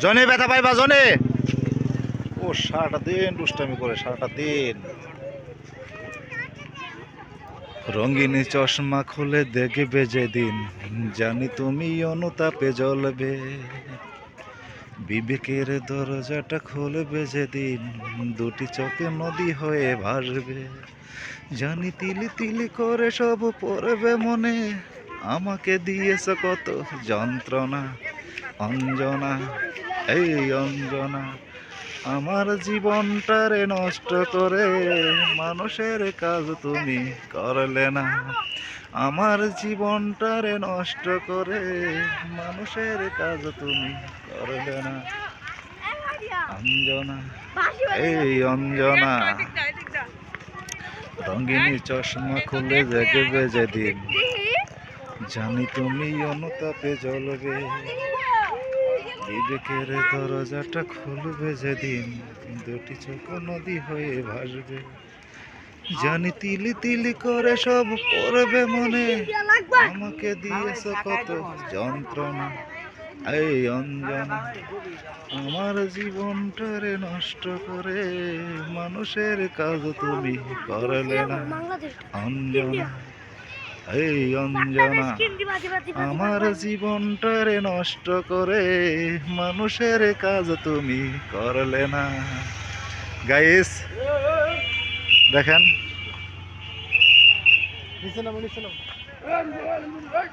জনে ব্যথা পাইবা, জনে। ও, সারাটা দিন দুষ্টামি করে, সারাটা দিন। রঙিনী চশমা খুলে দেখবে যেদিন, জানি তুমি অনুতাপে জ্বলবে। বিবেকের দরজাটা খুলবে যেদিন, দুটি চোখে নদী হয়ে ভাসবে। জানি তিলি তিলি করে সব পড়বে মনে। আমাকে দিয়েছ কত যন্ত্রণা, অঞ্জনা, এই অঞ্জনা। আমার জীবনটারে নষ্ট করে মানুষের কাজ তুমি করলে না। আমার জীবনটারে নষ্ট করে মানুষের কাজ তুমি করলে না। অঞ্জনা, এই অঞ্জনা। রঙিনী চশমা খুলে দেখবে যেদিন। জানি তুমি অনুতাপে জ্বলবে। বিবেকের দরজাটা খুলবে যেদিন দুটি চোখ নদী হয়ে ভাসবে। জানি তিলি তিলি করে সব করবে মনে। আমাকে দিয়েছ কত যন্ত্রণা। এই অঞ্জনা আমার জীবনটারে নষ্ট করে মানুষের কাজ তুমি করলে না। অঞ্জনা এই অঞ্জনা আমার জীবনটারে নষ্ট করে মানুষের কাজ তুমি করলে না। গাইস দেখেন।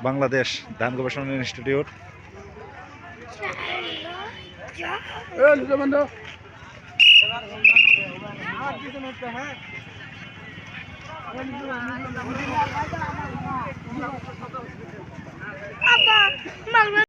বাংলাদেশ ধান গবেষণা ইনস্টিটিউট। Apa?